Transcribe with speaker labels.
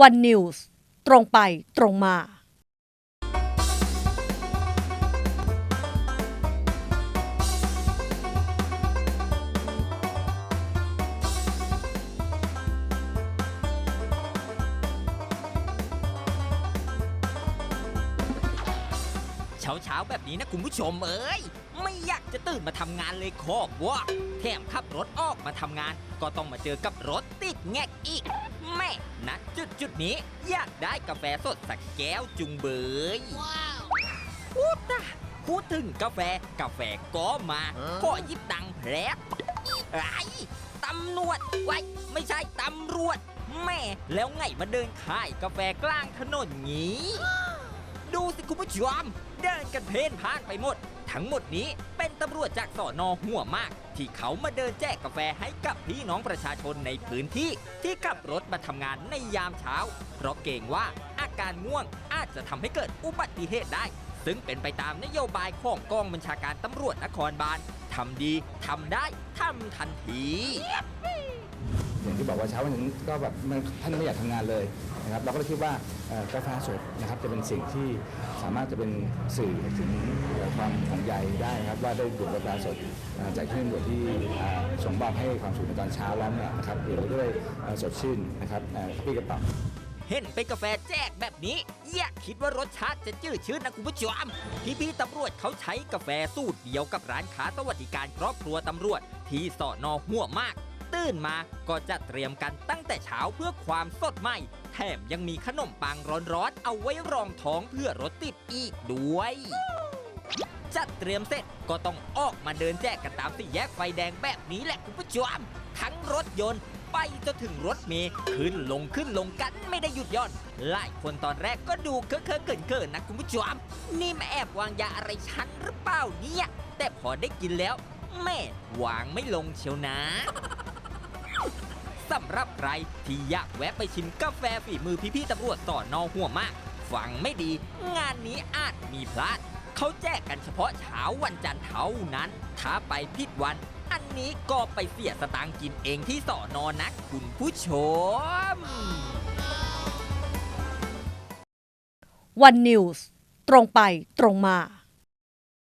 Speaker 1: วันนิวส์ตรงไปตรงมา
Speaker 2: เช้าเช้าๆแบบนี้นะคุณผู้ชมเอ้ย ไม่อยากจะตื่นมาทำงานเลยคอกว่าแถมขับรถออกมาทำงาน ก็ต้องมาเจอกับรถติดแงกอีก แม่นะจุดจุดๆนี้อยากได้กาแฟสดสักแก้วจุงเบยพูดนะพูดถึงกาแฟกาแฟก็มาขอหยิบตังค์แพรบไอ้ตำรวจไว้ไม่ใช่ตำรวจ แม่แล้วไงมาเดินขายกาแฟกลางถนนงี้ ดูสิคุณผู้ชมเดินกันเพลนพล่านไปหมด ทั้งหมดนี้เป็นตำรวจจากสอนอหัวมาก ที่เขามาเดินแจกกาแฟให้กับพี่น้องประชาชนในพื้นที่ ที่ขับรถมาทำงานในยามเช้า เพราะเกรงว่าอาการง่วงอาจจะทำให้เกิดอุบัติเหตุได้ ซึ่งเป็นไปตามนโยบายของกองบัญชาการตำรวจนครบาลทำดีทำได้ทำทันที
Speaker 3: อย่างที่บอกว่าเช้าวันนี้ก็แบบมันท่านไม่อยากทำงานเลยนะครับเราก็เลยคิดว่าเอ่อกาแฟสดนะครับจะเป็นสิ่งที่สามารถจะเป็นสื่อถึงความห่วงใยได้นะครับว่าได้ดื่มกาแฟสดอ่อจากที่ตำรวจที่อ่าส่งมอบให้ความสุขในตอนเช้าแล้วเนี่ยนะครับดื่มไปด้วยเอ่อสดชื่นนะครับเอ่อกระปรี้กระเป๋า
Speaker 2: เห็นเป็นกาแฟแจกแบบนี้ อย่าคิดว่ารสชาติจะจืดชืดนะคุณผู้ชมพี่พี่ๆตำรวจเขาใช้กาแฟสูตรเดียวกับร้านค้าสวัสดิการครอบครัวตำรวจ ที่สอนอหัวมาก ตื่นมา ก็จะเตรียมกันตั้งแต่เช้าเพื่อความสดใหม่ แถมยังมีขนมปังร้อนๆเอาไว้รองท้องเพื่อรถติดอีกด้วยจัดเตรียมเสร็จก็ต้องออกมาเดินแจกกันตามสี่แยกไฟแดงแบบนี้แหละคุณผู้ชมทั้งรถยนต์ไปจนถึงรถเมล์ขึ้นลงขึ้นลงกันไม่ได้หยุดย่อนหลายคนตอนแรกก็ดูเคอะเคอะเกินเกินๆนะคุณผู้ชมนี่มาแอบวางยาอะไรฉันหรือเปล่าเนี่ย แต่พอได้กินแล้วแม่วางไม่ลงเชียวนะ รับใครที่อยากแวะไปชิมกาแฟฝีมือพี่ๆตำรวจต่อนอหัวมากฟังไม่ดี งานนี้อาจมีพลาดเขาแจกกันเฉพาะเช้าวันจันทร์เท่านั้น ถ้าไปผิดวัน อันนี้ก็ไปเสียสตางค์กินเองที่สอนอนะคุณผู้ชม
Speaker 1: วันนิวส์ตรงไปตรงมา